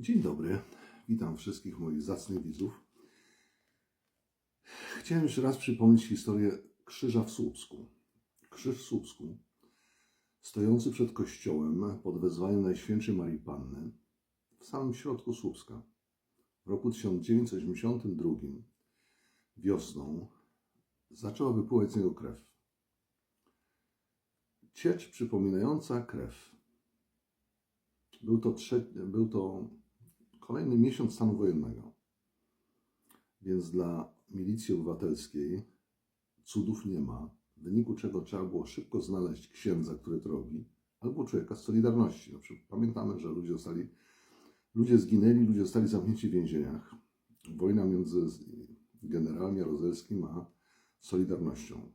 Dzień dobry, witam wszystkich moich zacnych widzów. Chciałem jeszcze raz przypomnieć historię krzyża w Słupsku. Krzyż w Słupsku, stojący przed kościołem pod wezwaniem Najświętszej Marii Panny, w samym środku Słupska. W roku 1982 wiosną zaczęła wypływać z niego krew. Ciecz przypominająca krew. Był to, trze- był to kolejny miesiąc stanu wojennego. Więc dla milicji obywatelskiej cudów nie ma, w wyniku czego trzeba było szybko znaleźć księdza, który to robi, albo człowieka z Solidarności. Przykład pamiętamy, że ludzie zostali, ludzie zginęli, ludzie zostali zamknięci w więzieniach. Wojna między generałem Jarozelskim a Solidarnością.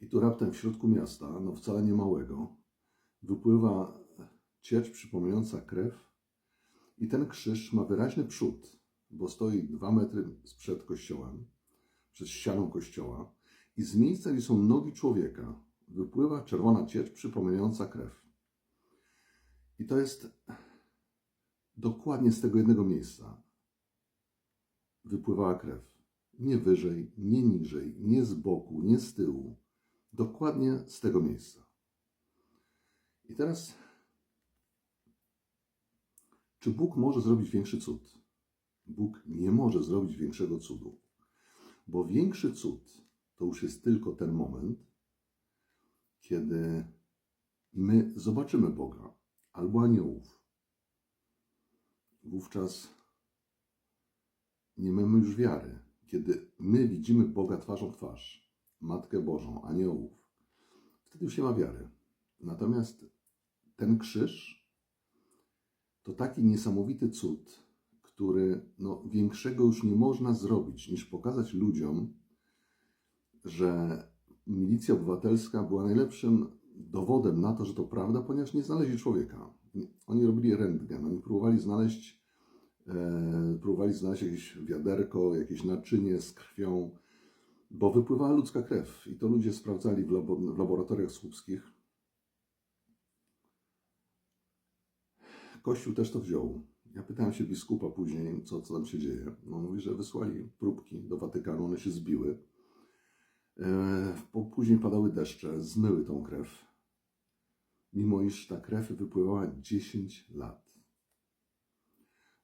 I tu raptem w środku miasta, no wcale nie małego, wypływa ciecz przypominająca krew i ten krzyż ma wyraźny przód, bo stoi dwa metry sprzed kościołem, przed ścianą kościoła i z miejsca, gdzie są nogi człowieka, wypływa czerwona ciecz przypominająca krew. I to jest dokładnie z tego jednego miejsca wypływała krew. Nie wyżej, nie niżej, nie z boku, nie z tyłu. Dokładnie z tego miejsca. I teraz, czy Bóg może zrobić większy cud? Bóg nie może zrobić większego cudu, bo większy cud to już jest tylko ten moment, kiedy my zobaczymy Boga albo aniołów. Wówczas nie mamy już wiary. Kiedy my widzimy Boga twarzą w twarz, Matkę Bożą, aniołów, wtedy już nie ma wiary. Natomiast ten krzyż to taki niesamowity cud, który no, większego już nie można zrobić, niż pokazać ludziom, że milicja obywatelska była najlepszym dowodem na to, że to prawda, ponieważ nie znaleźli człowieka. Oni robili rentgen, oni próbowali znaleźć, e, próbowali znaleźć jakieś wiaderko, jakieś naczynie z krwią, bo wypływała ludzka krew i to ludzie sprawdzali w, labo, w laboratoriach słupskich. Kościół też to wziął. Ja pytałem się biskupa później, co, co tam się dzieje. No, mówi, że wysłali próbki do Watykanu, one się zbiły. E, później padały deszcze, zmyły tą krew. Mimo iż ta krew wypływała 10 lat.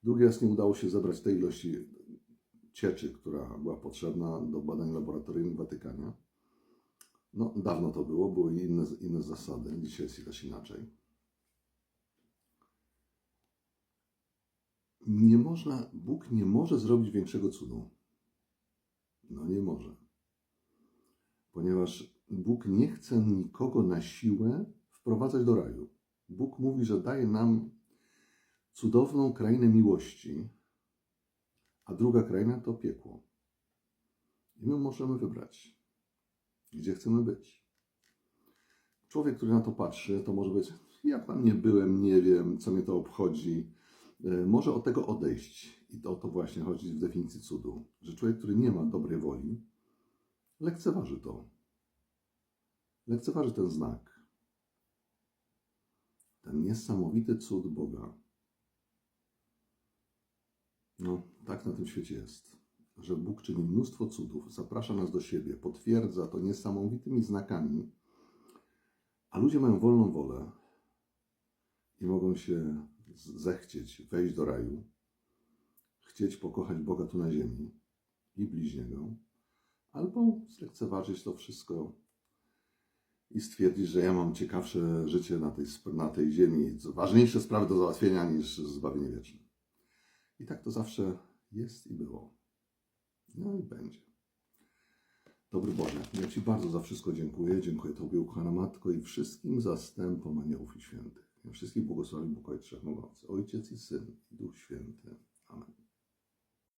Drugi raz nie udało się zebrać tej ilości cieczy, która była potrzebna do badań laboratoryjnych w Watykanie. No, dawno to było, były inne, inne zasady. Dzisiaj jest też inaczej. Nie można, Bóg nie może zrobić większego cudu. No nie może. Ponieważ Bóg nie chce nikogo na siłę wprowadzać do raju. Bóg mówi, że daje nam cudowną krainę miłości, a druga kraina to piekło. I my możemy wybrać, gdzie chcemy być. Człowiek, który na to patrzy, to może być, ja tam nie byłem, nie wiem, co mnie to obchodzi. E, Może od tego odejść. I to o to właśnie chodzi w definicji cudu. Że człowiek, który nie ma dobrej woli, lekceważy to. Lekceważy ten znak. Ten niesamowity cud Boga. No, tak na tym świecie jest. Że Bóg czyni mnóstwo cudów, zaprasza nas do siebie, potwierdza to niesamowitymi znakami, a ludzie mają wolną wolę i mogą się zechcieć wejść do raju, chcieć pokochać Boga tu na ziemi i bliźniego, albo zlekceważyć to wszystko i stwierdzić, że ja mam ciekawsze życie na tej, na tej ziemi, ważniejsze sprawy do załatwienia niż zbawienie wieczne. I tak to zawsze jest i było. No i będzie. Dobry Boże, ja Ci bardzo za wszystko dziękuję. Dziękuję Tobie, ukochana Matko, i wszystkim zastępom aniołów i świętych. Wszystkich błogosławi Bóg Wszechmogący, Ojciec i Syn, i Duch Święty. Amen.